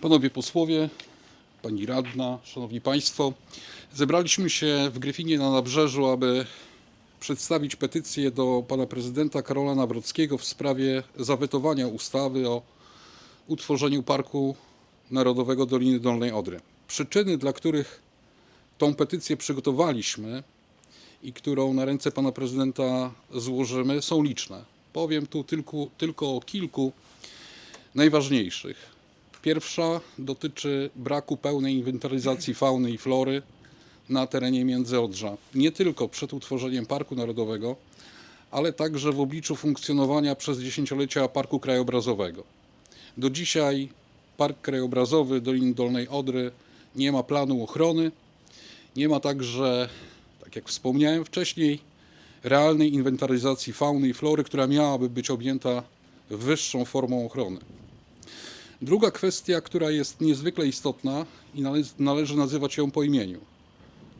Panowie posłowie, pani radna, szanowni państwo, zebraliśmy się w Gryfinie na Nabrzeżu, aby przedstawić petycję do pana prezydenta Karola Nawrockiego w sprawie zawetowania ustawy o utworzeniu Parku Narodowego Doliny Dolnej Odry. Przyczyny, dla których tą petycję przygotowaliśmy i którą na ręce pana prezydenta złożymy, są liczne. Powiem tu tylko, tylko o kilku najważniejszych. Pierwsza dotyczy braku pełnej inwentaryzacji fauny i flory na terenie Międzyodrza. Nie tylko przed utworzeniem Parku Narodowego, ale także w obliczu funkcjonowania przez dziesięciolecia Parku Krajobrazowego. Do dzisiaj Park Krajobrazowy Doliny Dolnej Odry nie ma planu ochrony, nie ma także, tak jak wspomniałem wcześniej, realnej inwentaryzacji fauny i flory, która miałaby być objęta wyższą formą ochrony. Druga kwestia, która jest niezwykle istotna i nale- należy nazywać ją po imieniu.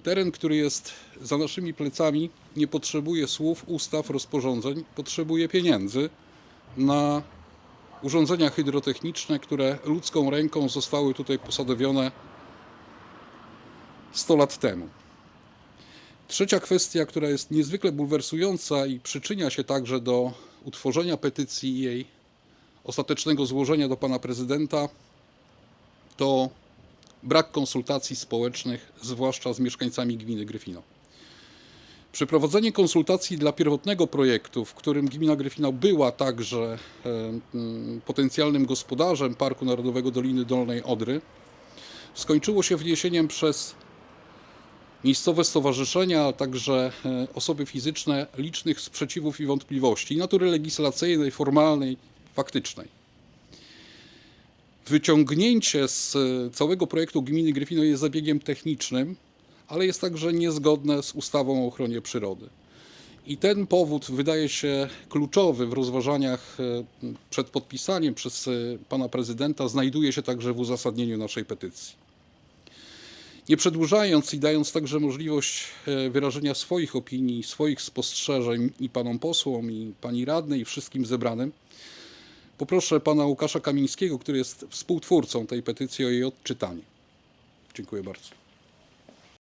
Teren, który jest za naszymi plecami, nie potrzebuje słów, ustaw, rozporządzeń, potrzebuje pieniędzy na urządzenia hydrotechniczne, które ludzką ręką zostały tutaj posadowione 100 lat temu. Trzecia kwestia, która jest niezwykle bulwersująca i przyczynia się także do utworzenia petycji i jej ostatecznego złożenia do pana prezydenta, to brak konsultacji społecznych, zwłaszcza z mieszkańcami gminy Gryfino. Przeprowadzenie konsultacji dla pierwotnego projektu, w którym gmina Gryfino była także e, potencjalnym gospodarzem Parku Narodowego Doliny Dolnej Odry, skończyło się wniesieniem przez miejscowe stowarzyszenia, a także e, osoby fizyczne licznych sprzeciwów i wątpliwości natury legislacyjnej, formalnej, faktycznej. Wyciągnięcie z e, całego projektu gminy Gryfino jest zabiegiem technicznym, ale jest także niezgodne z ustawą o ochronie przyrody. I ten powód wydaje się kluczowy w rozważaniach e, przed podpisaniem przez e, pana prezydenta, znajduje się także w uzasadnieniu naszej petycji. Nie przedłużając i dając także możliwość wyrażenia swoich opinii, swoich spostrzeżeń i panom posłom, i pani radnej, i wszystkim zebranym, poproszę pana Łukasza Kamińskiego, który jest współtwórcą tej petycji, o jej odczytanie. Dziękuję bardzo.